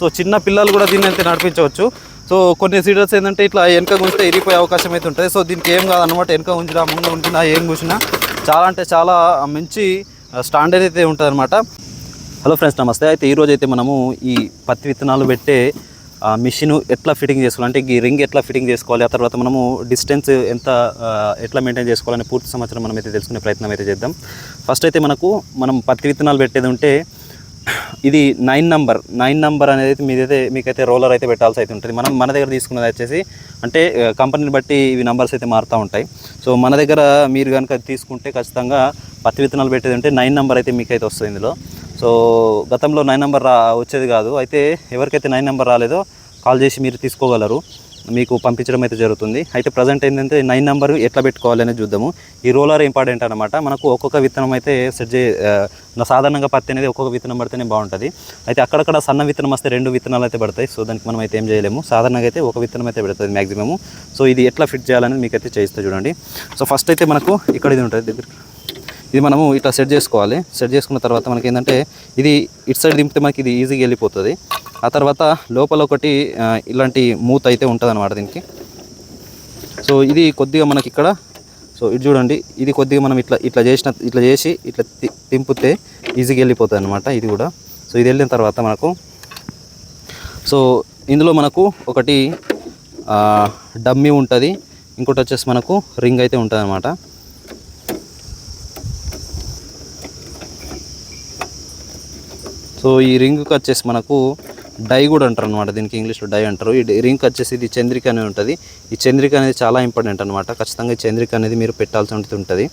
So చిన్న పిల్లలు కూడా దీన్ని అయితే నడిపించవచ్చు. సో కొన్ని సీడర్స్ ఏంటంటే ఇట్లా వెనక ఉంచితే ఇరిగిపోయే అవకాశం అయితే ఉంటుంది. సో దీనికి ఏం కాదనమాట వెనక గుంజినా ముందు ఉంచినా ఏం గుంచినా చాలా అంటే చాలా మంచి స్టాండర్డ్ అయితే ఉంటుంది అనమాట హలో ఫ్రెండ్స్ నమస్తే. అయితే ఈరోజు అయితే మనము ఈ పత్తి విత్తనాలు పెట్టే మిషన్ ఎట్లా ఫిట్టింగ్ చేసుకోవాలి? అంటే ఈ రింగ్ ఎట్లా ఫిట్టింగ్ చేసుకోవాలి? ఆ తర్వాత మనము డిస్టెన్స్ ఎంత ఎట్లా మెయింటైన్ చేసుకోవాలని పూర్తి సంవత్సరం మనం అయితే తెలుసుకునే ప్రయత్నం అయితే చేద్దాం. ఫస్ట్ అయితే మనకు మనం పత్తి విత్తనాలు పెట్టేది ఉంటే ఇది నైన్ నంబర్. నైన్ నంబర్ అనేది అయితే మీదైతే మీకైతే రోలర్ అయితే పెట్టాల్సి అయితే ఉంటుంది. మనం మన దగ్గర తీసుకున్నది వచ్చేసి అంటే కంపెనీని బట్టి ఇవి నంబర్స్ అయితే మారుతూ ఉంటాయి. సో మన దగ్గర మీరు కనుక తీసుకుంటే ఖచ్చితంగా పత్తి విత్తనాలు పెట్టేది ఉంటే నైన్ నంబర్ అయితే మీకైతే వస్తుంది ఇందులో. సో గతంలో నైన్ నెంబర్ రా వచ్చేది కాదు. అయితే ఎవరికైతే నైన్ నెంబర్ రాలేదో కాల్ చేసి మీరు తీసుకోగలరు. మీకు పంపించడం అయితే జరుగుతుంది. అయితే ప్రజెంట్ ఏంటంటే నైన్ నెంబర్ ఎట్లా పెట్టుకోవాలి అనేది చూద్దాము. ఈ రోలర్ ఇంపార్టెంట్ అనమాట మనకు ఒక్కొక్క విత్తనం అయితే సెట్ చే సాధారణంగా పత్తి అనేది ఒక్కొక్క విత్తనం పడితేనే బాగుంటుంది. అయితే అక్కడక్కడ సన్న విత్తనం వస్తే రెండు విత్తనాలు అయితే పడతాయి. సో దానికి మనం అయితే ఏం చేయలేము. సాధారణంగా అయితే ఒక విత్తనం అయితే పెడుతుంది మ్యాక్సిమము సో ఇది ఎట్లా ఫిట్ చేయాలనేది మీకు అయితే చేయిస్తే చూడండి. సో ఫస్ట్ అయితే మనకు ఇక్కడ ఇది ఉంటుంది. దగ్గర ఇది మనము ఇట్లా సెట్ చేసుకోవాలి. సెట్ చేసుకున్న తర్వాత మనకి ఏంటంటే ఇది ఇటు సైడ్ దింపితే మనకి ఇది ఈజీగా వెళ్ళిపోతుంది. ఆ తర్వాత లోపల ఒకటి ఇలాంటి మూత అయితే ఉంటుంది అనమాట దీనికి. సో ఇది కొద్దిగా మనకి ఇక్కడ సో ఇది చూడండి ఇది కొద్దిగా మనం ఇట్లా ఇట్లా చేసిన ఇట్లా చేసి ఇట్లా తింపితే ఈజీగా వెళ్ళిపోతుంది అనమాట ఇది కూడా. సో ఇది వెళ్ళిన తర్వాత మనకు సో ఇందులో మనకు ఒకటి డమ్మీ ఉంటుంది ఇంకోటి వచ్చేసి మనకు రింగ్ అయితే ఉంటుంది అనమాట సో ఈ రింగ్కి వచ్చేసి మనకు డై కూడా అంటారు అనమాట దీనికి ఇంగ్లీష్లో డై అంటారు. ఈ రింగ్ వచ్చేసి ఇది చంద్రిక అనేది ఉంటుంది. ఈ చంద్రిక అనేది చాలా ఇంపార్టెంట్ అనమాట ఖచ్చితంగా ఈ చంద్రిక అనేది మీరు పెట్టాల్సి ఉంటుంది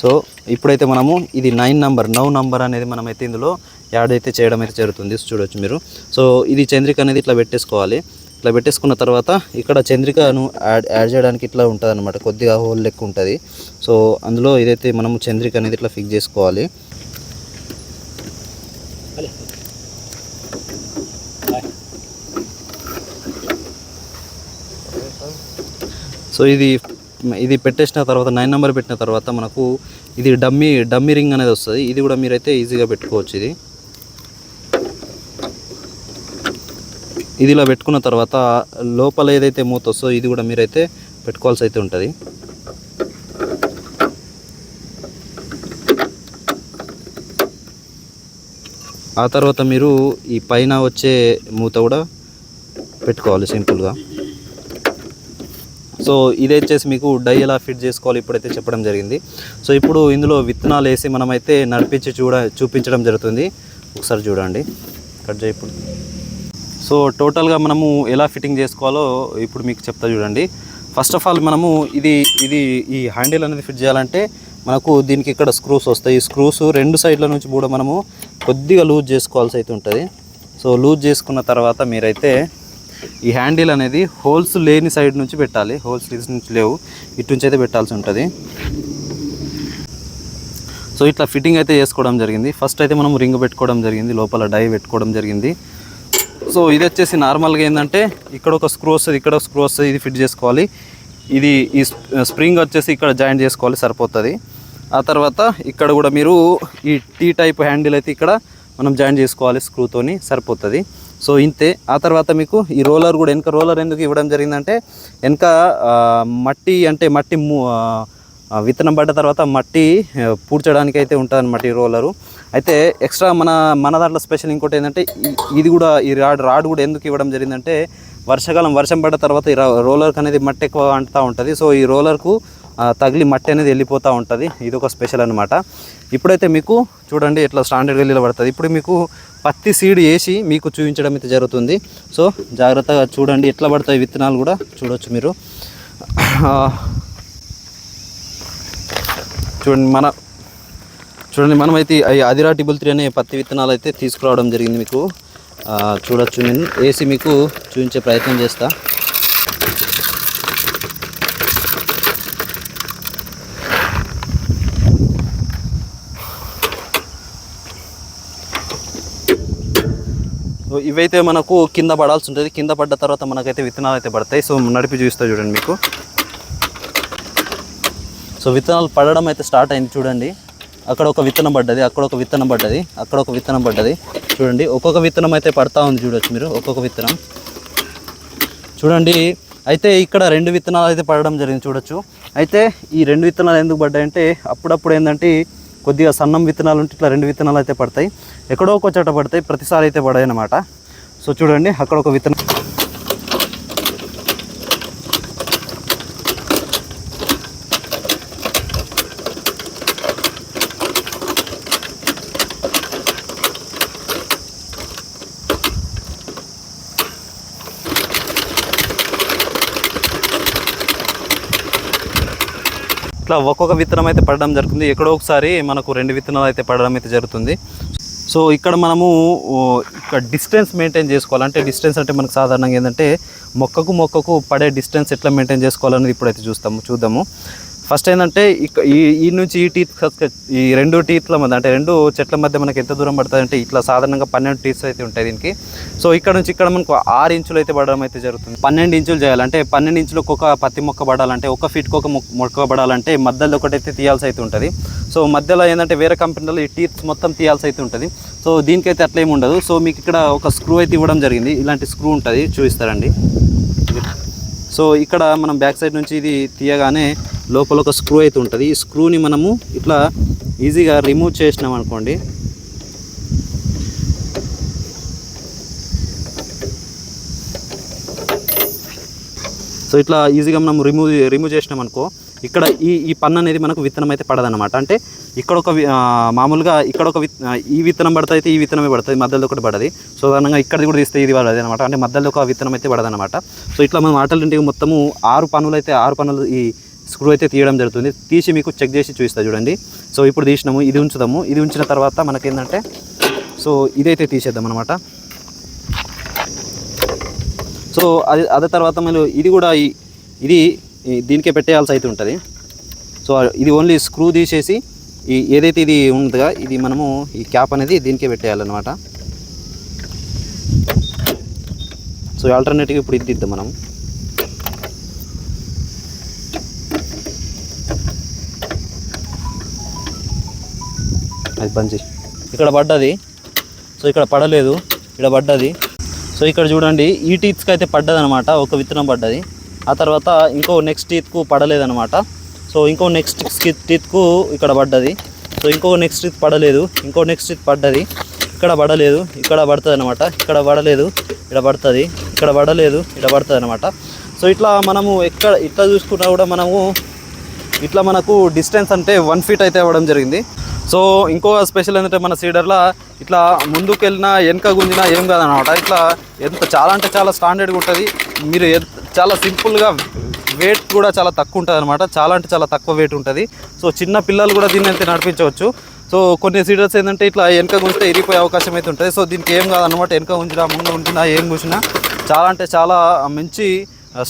సో ఇప్పుడైతే మనము ఇది నైన్ నంబర్ నవ్ నంబర్ అనేది మనమైతే ఇందులో యాడ్ అయితే చేయడం అయితే జరుగుతుంది. చూడొచ్చు మీరు. సో ఇది చంద్రిక అనేది ఇట్లా పెట్టేసుకోవాలి. ఇట్లా పెట్టేసుకున్న తర్వాత ఇక్కడ చంద్రికను యాడ్ యాడ్ చేయడానికి ఇట్లా ఉంటుంది అనమాట కొద్దిగా హోల్ లెక్క ఉంటుంది. సో అందులో ఇదైతే మనము చంద్రిక అనేది ఇట్లా ఫిక్స్ చేసుకోవాలి. సో ఇది ఇది పెట్టేసిన తర్వాత నైన్ నెంబర్ పెట్టిన తర్వాత మనకు ఇది డమ్మీ డమ్మీ రింగ్ అనేది వస్తుంది. ఇది కూడా మీరైతే ఈజీగా పెట్టుకోవచ్చు ఇది. ఇది ఇలా పెట్టుకున్న తర్వాత లోపల ఏదైతే మూత వస్తుందో ఇది కూడా మీరైతే పెట్టుకోవాల్సి అయితే ఉంటుంది. ఆ తర్వాత మీరు ఈ పైన వచ్చే మూత కూడా పెట్టుకోవాలి సింపుల్గా. సో ఇది వచ్చేసి మీకు డై ఎలా ఫిట్ చేసుకోవాలి ఇప్పుడైతే చెప్పడం జరిగింది. సో ఇప్పుడు ఇందులో విత్తనాలు వేసి మనమైతే నడిపించి చూడ చూపించడం జరుగుతుంది. ఒకసారి చూడండి. కట్ చేయి ఇప్పుడు. సో టోటల్గా మనము ఎలా ఫిట్టింగ్ చేసుకోవాలో ఇప్పుడు మీకు చెప్తా చూడండి. ఫస్ట్ ఆఫ్ ఆల్ మనము ఇది ఇది ఈ హ్యాండిల్ అనేది ఫిట్ చేయాలంటే మనకు దీనికి ఇక్కడ స్క్రూస్ వస్తాయి. ఈ స్క్రూస్ రెండు సైడ్ల నుంచి కూడా మనము కొద్దిగా లూజ్ చేసుకోవాల్సి అయితే ఉంటుంది. సో లూజ్ చేసుకున్న తర్వాత మీరైతే ఈ హ్యాండిల్ అనేది హోల్స్ లేని సైడ్ నుంచి పెట్టాలి. హోల్స్ నుంచి లేవు. ఇటు నుంచి అయితే పెట్టాల్సి ఉంటుంది. సో ఇట్లా ఫిట్టింగ్ అయితే చేసుకోవడం జరిగింది. ఫస్ట్ అయితే మనం రింగ్ పెట్టుకోవడం జరిగింది. లోపల డై పెట్టుకోవడం జరిగింది. సో ఇది వచ్చేసి నార్మల్గా ఏంటంటే ఇక్కడ ఒక స్క్రూ వస్తుంది ఇక్కడ స్క్రూ వస్తుంది ఇది ఫిట్ చేసుకోవాలి. ఇది ఈ స్ప్రింగ్ వచ్చేసి ఇక్కడ జాయింట్ చేసుకోవాలి సరిపోతుంది. ఆ తర్వాత ఇక్కడ కూడా మీరు ఈ టీ టైప్ హ్యాండిల్ అయితే ఇక్కడ మనం జాయిన్ చేసుకోవాలి స్క్రూతోని సరిపోతుంది. సో ఇంతే. ఆ తర్వాత మీకు ఈ రోలర్ కూడా వెనక రోలర్ ఎందుకు ఇవ్వడం జరిగిందంటే వెనక మట్టి అంటే మట్టి విత్తనం పడ్డ తర్వాత మట్టి పూడ్చడానికి అయితే ఉంటుంది అనమాట ఈ రోలరు. అయితే ఎక్స్ట్రా మన మన దాంట్లో స్పెషల్ ఇంకోటి ఏంటంటే ఇది కూడా ఈ రాడ్ రాడ్ కూడా ఎందుకు ఇవ్వడం జరిగిందంటే వర్షాకాలం వర్షం పడ్డ తర్వాత ఈ రోలర్కి అనేది మట్టి ఎక్కువ అంటుతూ ఉంటుంది. సో ఈ రోలర్కు తగిలి మట్టి అనేది వెళ్ళిపోతూ ఉంటుంది. ఇది ఒక స్పెషల్ అనమాట ఇప్పుడైతే మీకు చూడండి ఎట్లా స్టాండర్డ్గా నిలబడుతుంది ఇప్పుడు మీకు పత్తి సీడ్ వేసి మీకు చూపించడం అయితే జరుగుతుంది. సో జాగ్రత్తగా చూడండి ఎట్లా పడతాయి విత్తనాలు కూడా చూడొచ్చు మీరు. చూడండి మన చూడండి మనమైతే ఈ అదిరా టిబుల్ త్రీ అనే పత్తి విత్తనాలు అయితే తీసుకురావడం జరిగింది మీకు. చూడొచ్చు నేను. వేసి మీకు చూపించే ప్రయత్నం చేస్తాను ఇవైతే మనకు కింద పడాల్సి ఉంటుంది. కింద పడ్డ తర్వాత మనకైతే విత్తనాలు అయితే పడతాయి. సో నడిపి చూపిస్తా చూడండి మీకు. సో విత్తనాలు పడడం అయితే స్టార్ట్ అయింది చూడండి. అక్కడ ఒక విత్తనం పడ్డది అక్కడ ఒక విత్తనం పడ్డది అక్కడ ఒక విత్తనం పడ్డది. చూడండి ఒక్కొక్క విత్తనం అయితే పడతా ఉంది చూడొచ్చు మీరు ఒక్కొక్క విత్తనం. చూడండి అయితే ఇక్కడ రెండు విత్తనాలు అయితే పడడం జరిగింది చూడొచ్చు. అయితే ఈ రెండు విత్తనాలు ఎందుకు పడ్డాయంటే అప్పుడప్పుడు ఏంటంటే కొద్దిగా సన్నం విత్తనాలు ఉంటే ఇట్లా రెండు విత్తనాలు అయితే పడతాయి. ఎక్కడో ఒక చోట పడతాయి ప్రతిసారి అయితే పడాయి అన్నమాట. సో చూడండి అక్కడ ఒక విత్తనం. ఇట్లా ఒక్కొక్క విత్తనం అయితే పడడం జరుగుతుంది. ఎక్కడో ఒకసారి మనకు రెండు విత్తనాలు అయితే పడడం అయితే జరుగుతుంది. సో ఇక్కడ మనము ఇక్కడ డిస్టెన్స్ మెయింటైన్ చేసుకోవాలంటే డిస్టెన్స్ అంటే మనకు సాధారణంగా ఏంటంటే మొక్కకు మొక్కకు పడే డిస్టెన్స్ ఎట్లా మెయింటైన్ చేసుకోవాలనేది ఇప్పుడైతే చూస్తాము చూద్దాము. ఫస్ట్ ఏంటంటే ఇక ఈ నుంచి ఈ టీత్ ఈ రెండు టీత్ల మధ్య అంటే రెండు చెట్ల మధ్య మనకి ఎంత దూరం పడుతుంది అంటే ఇట్లా సాధారణంగా పన్నెండు టీత్స్ అయితే ఉంటాయి దీనికి. సో ఇక్కడ నుంచి ఇక్కడ మనకు ఆరు ఇంచులు అయితే పడడం అయితే జరుగుతుంది. పన్నెండు ఇంచులు చేయాలంటే పన్నెండు ఇంచులకు ఒక పత్తి మొక్క పడాలంటే ఒక ఫీట్కి ఒక మొక్క మొక్క పడాలంటే మధ్యలో ఒకటైతే తీయాల్సి అయితే ఉంటుంది. సో మధ్యలో ఏంటంటే వేరే కంపెనీలో ఈ టీత్స్ మొత్తం తీయాల్సి అయితే ఉంటుంది. సో దీనికైతే అట్లా ఉండదు. సో మీకు ఇక్కడ ఒక స్క్రూ అయితే ఇవ్వడం జరిగింది. ఇలాంటి స్క్రూ ఉంటుంది. చూపిస్తారండి. సో ఇక్కడ మనం బ్యాక్ సైడ్ నుంచి ఇది తీయగానే లోపల ఒక స్క్రూ అయితే ఉంటుంది. ఈ స్క్రూని మనము ఇట్లా ఈజీగా రిమూవ్ చేసినాం అనుకోండి. సో ఇట్లా ఈజీగా మనం రిమూవ్ రిమూవ్ చేసినాం అనుకో ఇక్కడ ఈ ఈ పన్ను అనేది మనకు విత్తనం అయితే పడదన్నమాట. అంటే ఇక్కడ ఒక వి- మామూలుగా ఇక్కడ ఒక విత్ ఈ విత్తనం పడితే అయితే ఈ విత్తనమే పడుతుంది మధ్యలో ఒకటి పడది. సో దానిగా ఇక్కడది కూడా తీస్తే ఇది పడదు అనమాట అంటే మధ్యలో ఒక విత్తనం అయితే పడదనమాట సో ఇట్లా మనం ఆటలు మొత్తము ఆరు పనులు అయితే ఆరు పనులు ఈ స్క్రూ అయితే తీయడం జరుగుతుంది. తీసి మీకు చెక్ చేసి చూపిస్తా చూడండి. సో ఇప్పుడు తీసినాము ఇది ఉంచుదాము. ఇది ఉంచిన తర్వాత మనకేంటంటే సో ఇదైతే తీసేద్దాం అనమాట సో అది అదే తర్వాత మళ్ళీ ఇది కూడా ఇది దీనికే పెట్టేయాల్సి అయితే ఉంటుంది. సో ఇది ఓన్లీ స్క్రూ తీసేసి ఈ ఏదైతే ఇది ఉంటుందిగా ఇది మనము ఈ క్యాప్ అనేది దీనికే పెట్టేయాలన్నమాట. సో ఆల్టర్నేటివ్ ఇప్పుడు ఇది ఇద్దాం మనం. అది బంద్ ఇక్కడ పడ్డది. సో ఇక్కడ పడలేదు. ఇక్కడ పడ్డది. సో ఇక్కడ చూడండి ఈ టీత్స్కి అయితే పడ్డదనమాట. ఒక విత్తనం పడ్డది. ఆ తర్వాత ఇంకో నెక్స్ట్ టీత్కు పడలేదనమాట. సో ఇంకో నెక్స్ట్ టీత్కు ఇక్కడ పడ్డది. సో ఇంకో నెక్స్ట్ టీత్ పడలేదు. ఇంకో నెక్స్ట్ టీత్ పడ్డది. ఇక్కడ పడలేదు. ఇక్కడ పడుతుంది అనమాట ఇక్కడ పడలేదు. ఇక్కడ పడుతుంది. ఇక్కడ పడలేదు. ఇక్కడ పడుతుంది అనమాట సో ఇట్లా మనము ఎక్కడ ఇట్లా చూసుకున్నా కూడా మనము ఇట్లా మనకు డిస్టెన్స్ అంటే వన్ ఫీట్ అయితే అవ్వడం జరిగింది. సో ఇంకో స్పెషల్ ఏంటంటే మన సీడర్లో ఇట్లా ముందుకు వెళ్ళినా వెనక గుంజినా ఏం కాదనమాట ఇట్లా ఎంత చాలా అంటే చాలా స్టాండర్డ్గా ఉంటుంది. మీరు చాలా సింపుల్గా వెయిట్ కూడా చాలా తక్కువ ఉంటుంది అనమాట చాలా అంటే చాలా తక్కువ వెయిట్ ఉంటుంది. సో చిన్న పిల్లలు కూడా దీన్ని అయితే నడిపించవచ్చు. సో కొన్ని సీడర్స్ ఏంటంటే ఇట్లా వెనక గుంజితే ఇరిగిపోయే అవకాశం అయితే ఉంటుంది. సో దీనికి ఏం కాదనమాట వెనక గుంజినా ముందు గుంజినా ఏం గుంచినా చాలా అంటే చాలా మంచి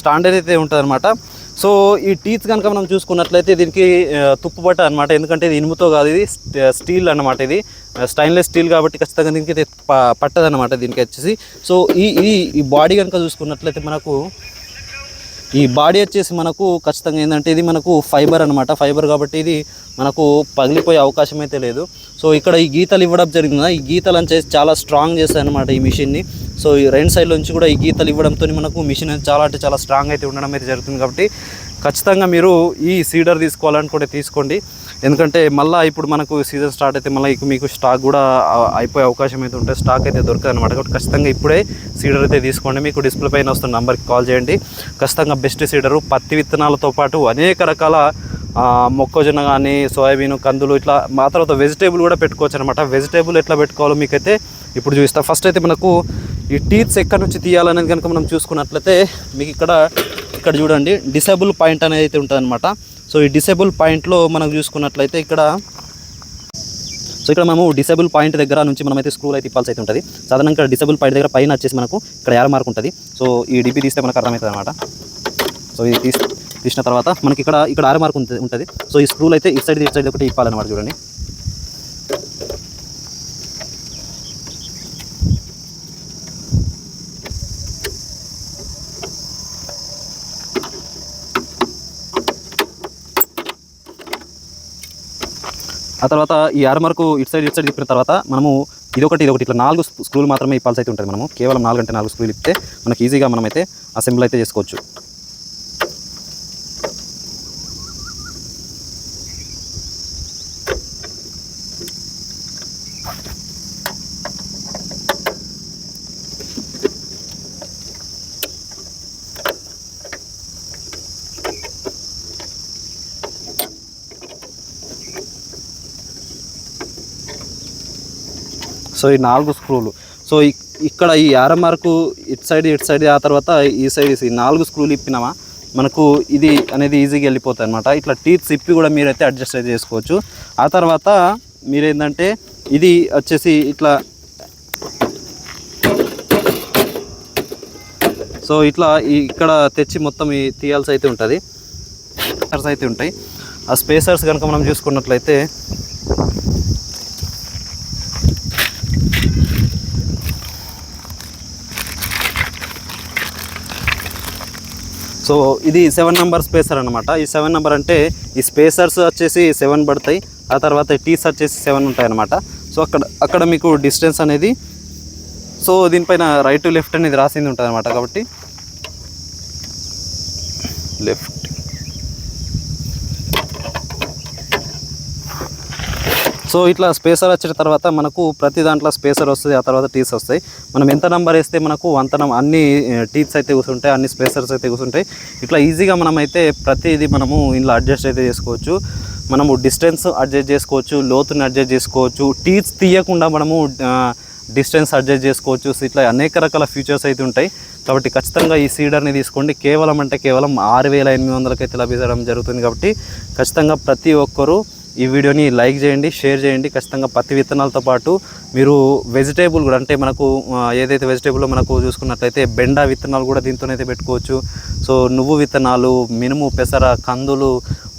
స్టాండర్డ్ అయితే ఉంటుంది అనమాట సో ఈ టీత్ కనుక మనం చూసుకున్నట్లయితే దీనికి తుప్పుబట్ట అనమాట ఎందుకంటే ఇది ఇనుముతో కాదు ఇది స్టీల్ అనమాట ఇది. స్టైన్లెస్ స్టీల్ కాబట్టి ఖచ్చితంగా దీనికి అయితే ప- దీనికి వచ్చేసి. సో ఈ ఈ ఈ బాడీ కనుక చూసుకున్నట్లయితే మనకు ఈ బాడీ వచ్చేసి మనకు ఖచ్చితంగా ఏంటంటే ఇది మనకు ఫైబర్ అనమాట ఫైబర్ కాబట్టి ఇది మనకు పగిలిపోయే అవకాశం అయితే లేదు. సో ఇక్కడ ఈ గీతలు ఇవ్వడం జరిగింది? ఈ గీతలు అని చేసి చాలా స్ట్రాంగ్ చేస్తాయి అనమాట ఈ మిషన్ని సో ఈ రెండు సైడ్ నుంచి కూడా ఈ గీతలు ఇవ్వడంతో మనకు మిషన్ అనేది చాలా అంటే చాలా స్ట్రాంగ్ అయితే ఉండడం అయితే జరుగుతుంది కాబట్టి ఖచ్చితంగా మీరు ఈ సీడర్ తీసుకోవాలని కూడా తీసుకోండి. ఎందుకంటే మళ్ళీ ఇప్పుడు మనకు సీజన్ స్టార్ట్ అయితే మళ్ళీ మీకు స్టాక్ కూడా అయిపోయే అవకాశం అయితే ఉంటుంది స్టాక్ అయితే దొరకదు అనమాట కాబట్టి ఖచ్చితంగా ఇప్పుడే సీడర్ అయితే తీసుకోండి. మీకు డిస్ప్లే పైన వస్తున్న నెంబర్కి కాల్ చేయండి. ఖచ్చితంగా బెస్ట్ సీడరు పత్తి విత్తనాలతో పాటు అనేక రకాల మొక్కజొన్న కానీ సోయాబీన్ కందులు ఇట్లా మా తర్వాత వెజిటేబుల్ కూడా పెట్టుకోవచ్చు అనమాట వెజిటేబుల్ ఎట్లా పెట్టుకోవాలో మీకైతే ఇప్పుడు చూపిస్తా. ఫస్ట్ అయితే మనకు ఈ టీత్స్ ఎక్కడి నుంచి తీయాలనేది కనుక మనం చూసుకున్నట్లయితే మీకు ఇక్కడ ఇక్కడ చూడండి. డిసేబుల్ పాయింట్ అనేది అయితే ఉంటుంది అనమాట సో ఈ డిసేబుల్ పాయింట్లో మనం చూసుకున్నట్లయితే ఇక్కడ సో ఇక్కడ మనము డిసేబుల్ పాయింట్ దగ్గర నుంచి మనమైతే స్క్రూలు అయితే ఇప్పాల్సి అయితే ఉంటుంది. సాధారణంగా ఇక్కడ డిసేబుల్ పాయింట్ దగ్గర పైన వచ్చేసి మనకు ఇక్కడ యార మార్క్ ఉంటుంది. సో ఈ డిబి తీస్తే మనకు అర్థమవుతుంది అనమాట సో ఇది తీసి తీసిన తర్వాత మనకి ఇక్కడ ఇక్కడ ఆర మార్క్ ఉంటుంది ఉంటుంది. సో ఈ స్క్రూలు అయితే ఇటు సైడ్ ఇటు సైడ్ ఒకటి ఇప్పాలన్నమాట చూడండి. ఆ తర్వాత ఈ ఆర్మర్కు ఇటు సైడ్ ఇటు సైడ్ తిప్పిన తర్వాత మనము ఇదొకటి ఇదొకటి ఇట్లా నాలుగు స్క్రూలు మాత్రమే ఇప్పాల్సి అయితే ఉంటుంది మనము. కేవలం నాలుగు అంటే నాలుగు స్క్రూలు ఇప్పితే మనకి ఈజీగా మనమైతే అసెంబ్లీ అయితే చేసుకోవచ్చు. సో ఈ నాలుగు స్క్రూలు. సో ఇక్కడ ఈ ఆర్ఎంఆర్కు ఇటు సైడ్ ఇటు సైడ్ ఆ తర్వాత ఈ సైడ్ ఈ నాలుగు స్క్రూలు ఇప్పినామా మనకు ఇది అనేది ఈజీగా వెళ్ళిపోతాయి అనమాట ఇట్లా టీత్స్ ఇప్పి కూడా మీరైతే అడ్జస్ట్ అయితే చేసుకోవచ్చు. ఆ తర్వాత మీరేంటంటే ఇది వచ్చేసి ఇట్లా సో ఇట్లా ఈ ఇక్కడ తెచ్చి మొత్తం ఈ తీయాల్సి అయితే ఉంటుంది. స్పేసర్స్ అయితే ఉంటాయి. ఆ స్పేసర్స్ కనుక మనం చూసుకున్నట్లయితే సో ఇది సెవెన్ నెంబర్ స్పేసర్ అనమాట ఈ సెవెన్ నెంబర్ అంటే ఈ స్పేసర్స్ వచ్చేసి సెవెన్ పడతాయి. ఆ తర్వాత టీస్ వచ్చేసి సెవెన్ ఉంటాయి అనమాట సో అక్కడ అక్కడ మీకు డిస్టెన్స్ అనేది సో దీనిపైన రైట్ లెఫ్ట్ అనేది రాసింది ఉంటుంది అనమాట కాబట్టి. లెఫ్ట్ సో ఇట్లా స్పేసర్ వచ్చిన తర్వాత మనకు ప్రతి దాంట్లో స్పేసర్ వస్తుంది ఆ తర్వాత టీస్ వస్తాయి. మనం ఎంత నెంబర్ వేస్తే మనకు అంత అన్ని టీత్స్ అయితే కూర్చుంటాయి అన్ని స్పేసర్స్ అయితే కూర్చుంటాయి. ఇట్లా ఈజీగా మనం అయితే ప్రతిదీ మనము ఇందులో అడ్జస్ట్ అయితే చేసుకోవచ్చు. మనము డిస్టెన్స్ అడ్జస్ట్ చేసుకోవచ్చు లోతుని అడ్జస్ట్ చేసుకోవచ్చు. టీత్స్ తీయకుండా మనము డిస్టెన్స్ అడ్జస్ట్ చేసుకోవచ్చు. ఇట్లా అనేక రకాల ఫీచర్స్ అయితే ఉంటాయి. కాబట్టి ఖచ్చితంగా ఈ సీడర్ని తీసుకోండి. కేవలం అంటే కేవలం ఆరు వేల ఎనిమిది వందలకైతే లభించడం జరుగుతుంది కాబట్టి ఖచ్చితంగా ప్రతి ఒక్కరూ ఈ వీడియోని లైక్ చేయండి షేర్ చేయండి. ఖచ్చితంగా పత్తి విత్తనాలతో పాటు మీరు వెజిటేబుల్ కూడా అంటే మనకు ఏదైతే వెజిటేబుల్లో మనకు చూసుకున్నట్లయితే బెండా విత్తనాలు కూడా దీంతోనైతే పెట్టుకోవచ్చు. సో నువ్వు విత్తనాలు మినుము పెసర కందులు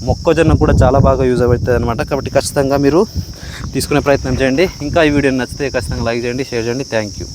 మొక్కజొన్న కూడా చాలా బాగా యూజ్ అవుతుంది అనమాట కాబట్టి ఖచ్చితంగా మీరు తీసుకునే ప్రయత్నం చేయండి. ఇంకా ఈ వీడియో నచ్చితే ఖచ్చితంగా లైక్ చేయండి షేర్ చేయండి. Thank you